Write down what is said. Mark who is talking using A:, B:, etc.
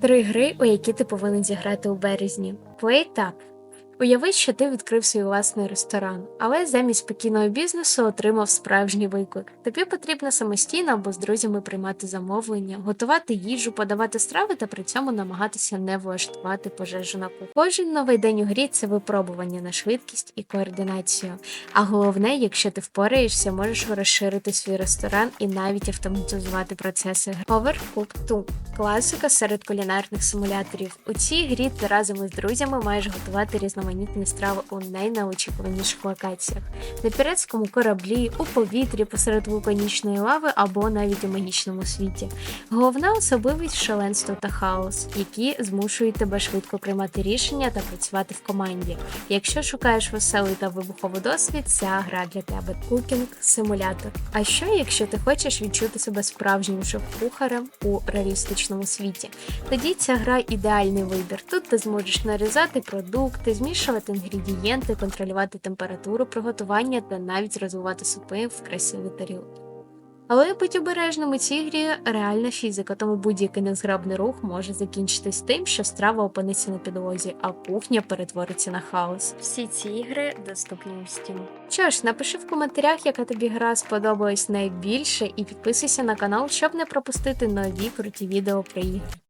A: Три гри, у які ти повинен зіграти у березні. Play Tap. Уяви, що ти відкрив свій власний ресторан, але замість спокійного бізнесу отримав справжній виклик. Тобі потрібно самостійно або з друзями приймати замовлення, готувати їжу, подавати страви та при цьому намагатися не влаштувати пожежу на кухні. Кожен новий день у грі це випробування на швидкість і координацію. А головне, якщо ти впораєшся, можеш розширити свій ресторан і навіть автоматизувати процеси. Overcooked 2 – класика серед кулінарних симуляторів. У цій грі ти разом із друзями маєш готувати різноманітні страви у найнеочікуваніших локаціях на піратському кораблі, у повітрі посеред вулканічної лави або навіть у магічному світі. Головна особливість шаленство та хаос, які змушують тебе швидко приймати рішення та працювати в команді. Якщо шукаєш веселий та вибуховий досвід, ця гра для тебе. Кукінг симулятор. А що, якщо ти хочеш відчути себе справжнім шеф-кухарем у реалістичному світі? Тоді ця гра ідеальний вибір. Тут ти зможеш нарізати продукти, змішувати інгредієнти, контролювати температуру приготування та навіть розвивати супи в красиві тарілки. Але будь обережним у цій грі реальна фізика, тому будь-який незграбний рух може закінчитись тим, що страва опиниться на підлозі, а кухня перетвориться на хаос. Всі ці ігри доступні у Steam. Що ж, напиши в коментарях, яка тобі гра сподобалась найбільше, і підписуйся на канал, щоб не пропустити нові круті відео про ігри.